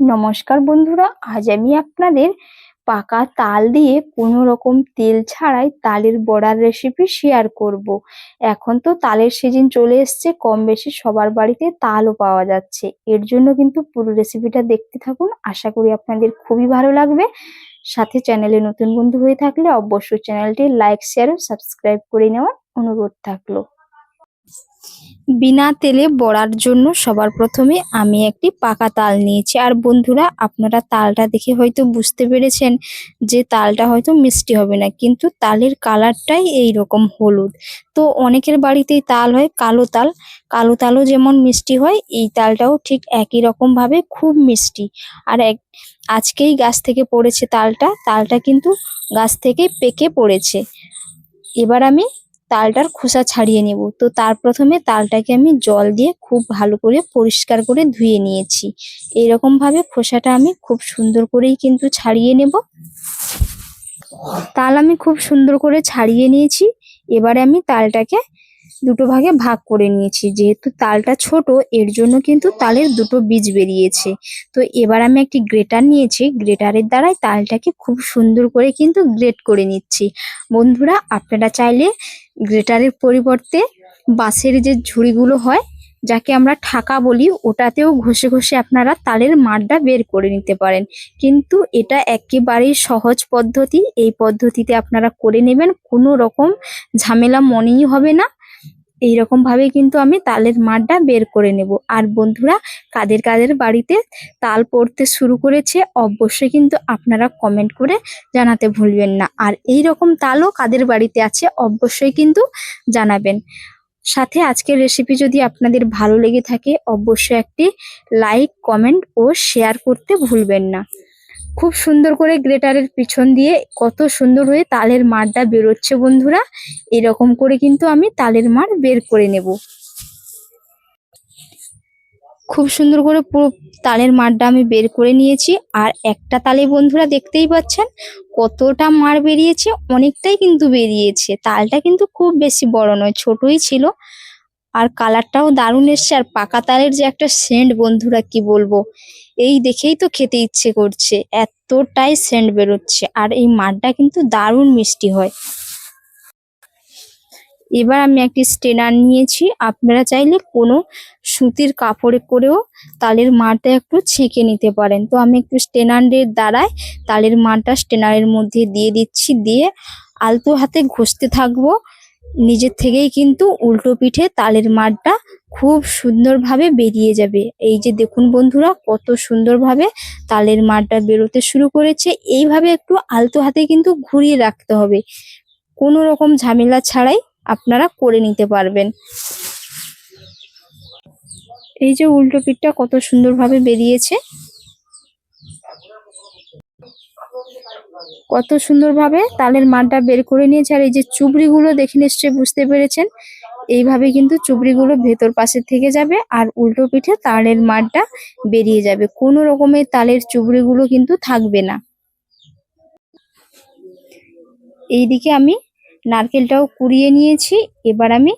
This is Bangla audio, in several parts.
নমস্কার বন্ধুরা, আজ আমি আপনাদের পাকা তাল দিয়ে কোনো রকম তেল ছাড়াই তালের বড়ার রেসিপি শেয়ার করব। এখন তো তালের সিজন চলে এসছে, কম বেশি সবার বাড়িতে তালও পাওয়া যাচ্ছে। এর জন্য কিন্তু পুরো রেসিপিটা দেখতে থাকুন, আশা করি আপনাদের খুবই ভালো লাগবে। সাথে চ্যানেলে নতুন বন্ধু হয়ে থাকলে অবশ্যই চ্যানেলটি লাইক শেয়ার ও সাবস্ক্রাইব করে নেওয়ার অনুরোধ থাকল। বিনা তেলে বড়ার জন্য সবার প্রথমে আমি একটি পাকা তাল নিয়েছি। আর বন্ধুরা, আপনারা তালটা দেখে হয়তো বুঝতে পেরেছেন যে তালটা হয়তো মিষ্টি হবে না, কিন্তু তালের কালারটাই এই রকম হলুদ। তো অনেকের বাড়িতেই তাল হয় কালো তাল। কালো তালও যেমন মিষ্টি হয়, এই তালটাও ঠিক একই রকম ভাবে খুব মিষ্টি। আর এক, আজকেই গাছ থেকে পড়েছে তালটা। তালটা কিন্তু গাছ থেকে পেকে পড়েছে। এবার আমি তালটার খোসা ছাড়িয়ে নেব। তো তার প্রথমে তালটাকে আমি জল দিয়ে খুব ভালো করে পরিষ্কার করে ধুয়ে নিয়েছি। এরকমভাবে খোসাটা আমি খুব সুন্দর করেই কিন্তু ছাড়িয়ে নেব। তাল আমি খুব সুন্দর করে ছাড়িয়ে নিয়েছি। এবারে আমি তালটাকে দুটো ভাগে ভাগ করে নিয়েছি। যেহেতু তালটা ছোট, এর জন্য কিন্তু তালের দুটো বীজ বেরিয়েছে। তো এবার আমি একটি গ্রেটার নিয়েছি। গ্রেটারের দ্বারাই তালটাকে খুব সুন্দর করে কিন্তু গ্রেট করে নিচ্ছি। বন্ধুরা, আপনারা চাইলে গ্রেটারের পরিবর্তে বাঁশের যে ঝুড়িগুলো হয়, যাকে আমরা ঠাকা বলি, ওটাতেও ঘষে ঘষে আপনারা তালের মাড়টা বের করে নিতে পারেন। কিন্তু এটা একেবারেই সহজ পদ্ধতি। এই পদ্ধতিতে আপনারা করে নেবেন, কোনো রকম ঝামেলা মনেই হবে না। এইরকম ভাবে কিন্তু আমি তালের মাড়টা বের করে নেব। আর বন্ধুরা, কাদের কাদের বাড়িতে তাল পড়তে শুরু করেছে অবশ্যই কিন্তু আপনারা কমেন্ট করে জানাতে ভুলবেন না। আর এই রকম তালও কাদের বাড়িতে আছে অবশ্যই কিন্তু জানাবেন। সাথে আজকের রেসিপি যদি আপনাদের ভালো লেগে থাকে, অবশ্যই একটি লাইক কমেন্ট ও শেয়ার করতে ভুলবেন না। খুব সুন্দর করে গ্রেটারের পিছন দিয়ে কত সুন্দর হয়ে তালের মাড়টা বেরোচ্ছে বন্ধুরা। এরকম করে কিন্তু আমি তালের মার বের করে নেব। খুব সুন্দর করে পুরো তালের মাড়টা আমি বের করে নিয়েছি। আর একটা তালে বন্ধুরা দেখতেই পাচ্ছেন কতটা মার বেরিয়েছে, অনেকটাই কিন্তু বেরিয়েছে। তালটা কিন্তু খুব বেশি বড় নয়, ছোটই ছিল। আর কালারটাও দারুণ এসছে। আর পাকা তালের যে একটা সেন্ট বন্ধুরা, কি বলব? এই দেখেই তো খেতে ইচ্ছে করছে। এতটাই সেন্ট বেরোচ্ছে। আর এই মাঠটা কিন্তু দারুণ মিষ্টি হয়। এবার আমি একটি স্টেনার নিয়েছি। আপনারা চাইলে কোনো সুতির কাপড়ে করেও তালের মারটা একটু ছেঁকে নিতে পারেন। তো আমি একটু স্টেনারের দ্বারায় তালের মারটা স্টেনারের মধ্যে দিয়ে দিচ্ছি। দিয়ে আলতো হাতে ঘষতে থাকব। নিজের থেকেই কিন্তু উল্টো পিঠে তালের মারটা খুব সুন্দরভাবে বেরিয়ে যাবে। এই যে দেখুন বন্ধুরা, কত সুন্দরভাবে তালের মারটা বেরোতে শুরু করেছে। এইভাবে একটু আলতো হাতে কিন্তু ঘুরিয়ে রাখতে হবে। কোনো রকম ঝামেলা ছাড়াই আপনারা করে নিতে পারবেন। এই যে উল্টো পিঠটা কত সুন্দরভাবে বেরিয়েছে। কত সুন্দরভাবে তালের মানটা বের করে নিয়েছে। আর এই যে চুবড়িগুলো দেখে নিশ্চয়ই বুঝতে পেরেছেন, এইভাবে কিন্তু চুবড়িগুলো ভেতর পাশে থেকে যাবে আর উল্টো পিঠে তালের মাঠটা বেরিয়ে যাবে। কোনো রকমের তালের চুবড়িগুলো কিন্তু থাকবে না। এইদিকে আমি নারকেলটাও কুড়িয়ে নিয়েছি। এবার আমি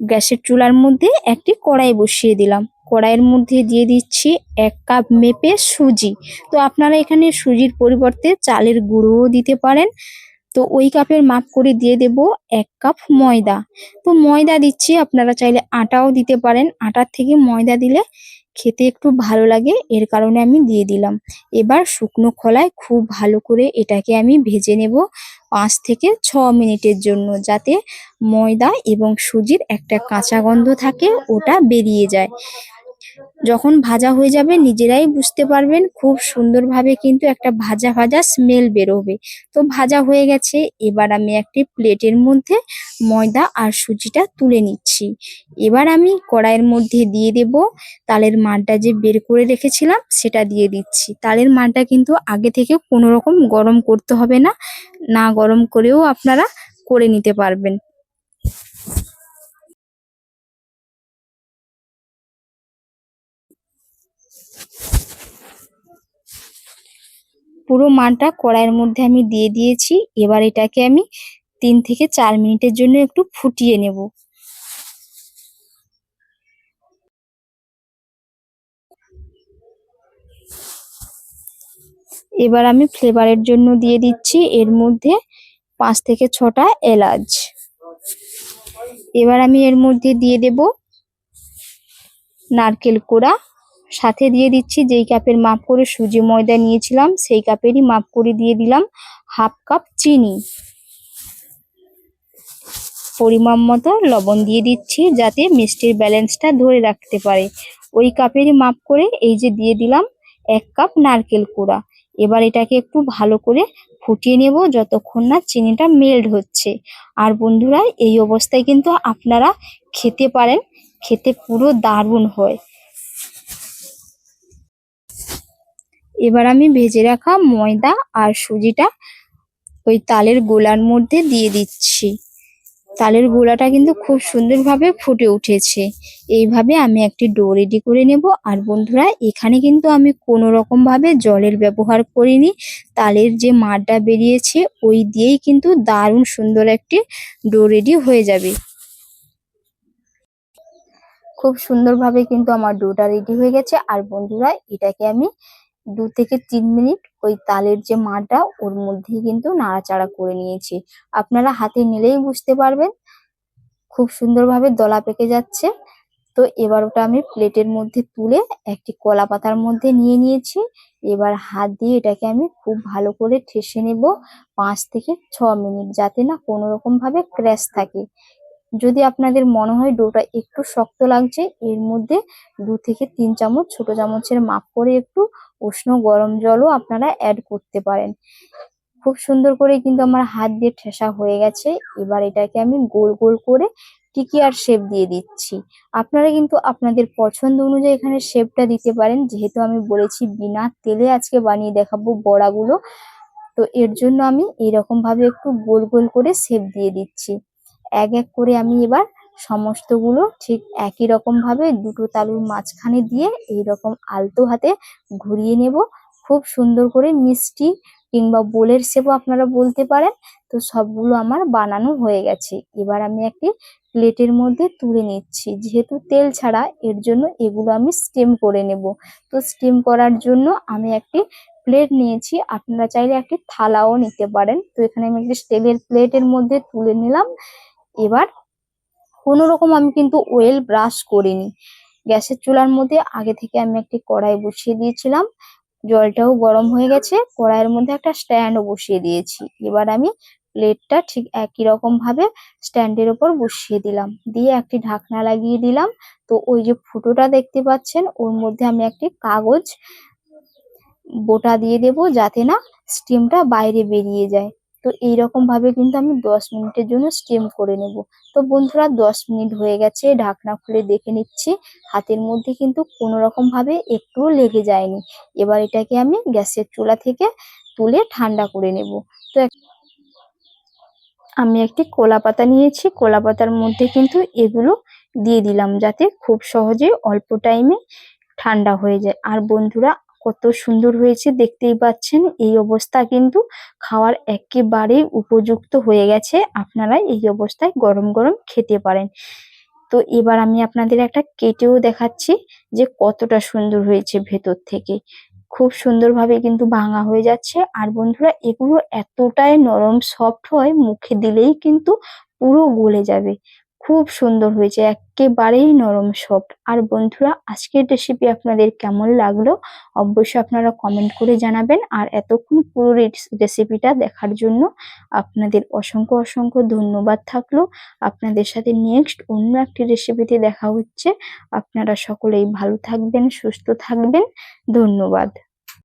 গ্যাসের চুলার মধ্যে একটি কড়াই বসিয়ে দিলাম। কড়াইয়ের মধ্যে দিয়ে দিচ্ছি এক কাপ মেপে সুজি। তো আপনারা এখানে সুজির পরিবর্তে চালের গুঁড়োও দিতে পারেন। তো ওই কাপের মাপ করে দিয়ে দেব এক কাপ ময়দা। তো ময়দা দিচ্ছি, আপনারা চাইলে আটাও দিতে পারেন। আটার থেকে ময়দা দিলে খেতে একটু ভালো লাগে, এর কারণে আমি দিয়ে দিলাম। এবার শুকনো খোলায় খুব ভালো করে এটাকে আমি ভেজে নেব পাঁচ থেকে ছ মিনিটের জন্য, যাতে ময়দা এবং সুজির একটা কাঁচা গন্ধ থাকে, ওটা বেরিয়ে যায়। যখন ভাজা হয়ে যাবে, নিজেরাই বুঝতে পারবেন খুব সুন্দরভাবে কিন্তু একটা ভাজা ভাজা স্মেল বেরোবে। তো ভাজা হয়ে গেছে, এবার আমি একটি প্লেটের মধ্যে ময়দা আর সুজিটা তুলে নিচ্ছি। এবার আমি কড়াইয়ের মধ্যে দিয়ে দেব, তালের মানটা যে বের করে রেখেছিলাম সেটা দিয়ে দিচ্ছি। তালের মানটা কিন্তু আগে থেকে কোনো রকম গরম করতে হবে না না গরম করেও আপনারা করে নিতে পারবেন। পুরো মানটা কড়াইয়ের মধ্যে আমি দিয়ে দিয়েছি। এবার এটাকে আমি তিন থেকে চার মিনিটের জন্য একটু ফুটিয়ে নেব। এবার আমি ফ্লেভারের জন্য দিয়ে দিচ্ছি এর মধ্যে পাঁচ থেকে ছটা এলাচ। এবার আমি এর মধ্যে দিয়ে দেব নারকেল কোড়া। সাথে দিয়ে দিচ্ছি, যেই কাপের মাপ করে সুজি ময়দা নিয়েছিলাম, সেই কাপেরই মাপ করে দিয়ে দিলাম হাফ কাপ চিনি। পরিমাণ মতো লবণ দিয়ে দিচ্ছি যাতে মিষ্টির ব্যালেন্সটা ধরে রাখতে পারে। ওই কাপেরই মাপ করে এই যে দিয়ে দিলাম এক কাপ নারকেল কোড়া। এবার এটাকে একটু ভালো করে ফুটিয়ে নেব যতক্ষণ না চিনিটা মেল্ট হচ্ছে। আর বন্ধুরা, এই অবস্থায় কিন্তু আপনারা খেতে পারেন, খেতে পুরো দারুণ হয়। এবার আমি ভেজে রাখা ময়দা আর সুজিটা ওই তালের গোলার মধ্যে দিয়ে দিচ্ছি। তালের গোলাটা কিন্তু খুব সুন্দরভাবে ফুটে উঠেছে। এইভাবে আমি একটি ডো রেডি করে নেব। আর বন্ধুরা, এখানে কিন্তু আমি কোনো রকমভাবে জলের ব্যবহার করিনি। তালের যে মারটা বেরিয়েছে, ওই দিয়েই কিন্তু দারুণ সুন্দর একটি ডো রেডি হয়ে যাবে। খুব সুন্দরভাবে কিন্তু আমার ডোটা রেডি হয়ে গেছে। আর বন্ধুরা, এটাকে আমি দু থেকে তিন মিনিট ওই তালের যে মাটা, ওর মধ্যেই কিন্তু নাড়াচাড়া করে নিয়েছি। আপনারা হাতে নিলেই বুঝতে পারবেন, খুব সুন্দরভাবে দলা পেকে যাচ্ছে। তো এবার ওটা আমি প্লেটের মধ্যে তুলে একটি কলা পাতার মধ্যে নিয়ে নিয়েছি। এবার হাত দিয়ে এটাকে আমি খুব ভালো করে ঠেসে নেব পাঁচ থেকে ছ মিনিট, যাতে না কোনো রকম ভাবে ক্র্যাশ থাকে। যদি আপনাদের মনে হয় ডোটা একটু শক্ত লাগছে, এর মধ্যে দু থেকে তিন চামচ ছোট চামচের মাপ করে একটু উষ্ণ গরম জলও আপনারা অ্যাড করতে পারেন। খুব সুন্দর করে কিন্তু আমার হাত দিয়ে ঠেসা হয়ে গেছে। এবার এটাকে আমি গোল গোল করে টিকিয়ার শেপ দিয়ে দিচ্ছি। আপনারা কিন্তু আপনাদের পছন্দ অনুযায়ী এখানে শেপটা দিতে পারেন। যেহেতু আমি বলেছি, বিনা তেলে আজকে বানিয়ে দেখাবো বড়াগুলো। তো এর জন্য আমি এইরকম ভাবে একটু গোল গোল করে শেপ দিয়ে দিচ্ছি। এক এক করে আমি এবার সমস্তগুলো ঠিক একই রকম ভাবে দুটো তালুর মাঝখানে দিয়ে এইরকম আলতো হাতে ঘুরিয়ে নেব। খুব সুন্দর করে মিষ্টি কিংবা বোলের শেপও আপনারা বলতে পারেন। তো সবগুলো আমার বানানো হয়ে গেছে। এবার আমি একটি প্লেটের মধ্যে তুলে নিচ্ছি। যেহেতু তেল ছাড়া এর জন্য এগুলো আমি স্টিম করে নেব। তো স্টিম করার জন্য আমি একটি প্লেট নিয়েছি। আপনারা চাইলে একটি থালাও নিতে পারেন। তো এখানে আমি একটি স্টিলের প্লেটের মধ্যে তুলে নিলাম। এবার কোনো রকম আমি কিন্তু ওয়েল ব্রাশ করিনি। গ্যাসের চুলার মধ্যে আগে থেকে আমি একটি কড়াই বসিয়ে দিয়েছিলাম। জলটাও গরম হয়ে গেছে। কড়াইয়ের মধ্যে একটা স্ট্যান্ডও বসিয়ে দিয়েছি। এবার আমি প্লেটটা ঠিক একই রকম ভাবে স্ট্যান্ডের ওপর বসিয়ে দিলাম। দিয়ে একটি ঢাকনা লাগিয়ে দিলাম। তো ওই যে ফুটোটা দেখতে পাচ্ছেন, ওর মধ্যে আমি একটি কাগজ, বোটা দিয়ে দেব যাতে না স্টিমটা বাইরে বেরিয়ে যায়। তো এইরকম ভাবে কিন্তু আমি দশ মিনিটের জন্য স্টিম করে নেব। তো বন্ধুরা, দশ মিনিট হয়ে গেছে, ঢাকনা খুলে দেখে নিচ্ছি। হাতের মধ্যে কিন্তু কোনো রকম ভাবে একটুও লেগে যায়নি। এবার এটাকে আমি গ্যাসের চুলা থেকে তুলে ঠান্ডা করে নেব। তো আমি একটি কোলা পাতা নিয়েছি। কোলা পাতার মধ্যে কিন্তু এগুলো দিয়ে দিলাম যাতে খুব সহজে অল্প টাইমে ঠান্ডা হয়ে যায়। আর বন্ধুরা কত সুন্দর হয়েছে, দেখতেই পাচ্ছেন। এই অবস্থা কিন্তু খাওয়ার একেবারেই উপযুক্ত হয়ে গেছে। আপনারা এই অবস্থায় গরম গরম খেতে পারেন। তো এবার আমি আপনাদের একটা কেটেও দেখাচ্ছি যে কতটা সুন্দর হয়েছে ভেতর থেকে। খুব সুন্দরভাবে কিন্তু ভাঙা হয়ে যাচ্ছে। আর বন্ধুরা, এগুলো এতটাই নরম, সফট হয়, মুখে দিলেই কিন্তু পুরো গলে যাবে। খুব সুন্দর হয়েছে, একেবারেই নরম সফট আর বন্ধুরা, আজকের রেসিপি আপনাদের কেমন লাগল? অবশ্যই আপনারা কমেন্ট করে জানাবেন। আর এতক্ষণ পুরো রেসিপিটা দেখার জন্য আপনাদের অসংখ্য অসংখ্য ধন্যবাদ থাকল। আপনাদের সাথে নেক্সট অন্য একটি রেসিপিতে দেখা হচ্ছে। আপনারা সকলেই ভালো থাকবেন, সুস্থ থাকবেন। ধন্যবাদ।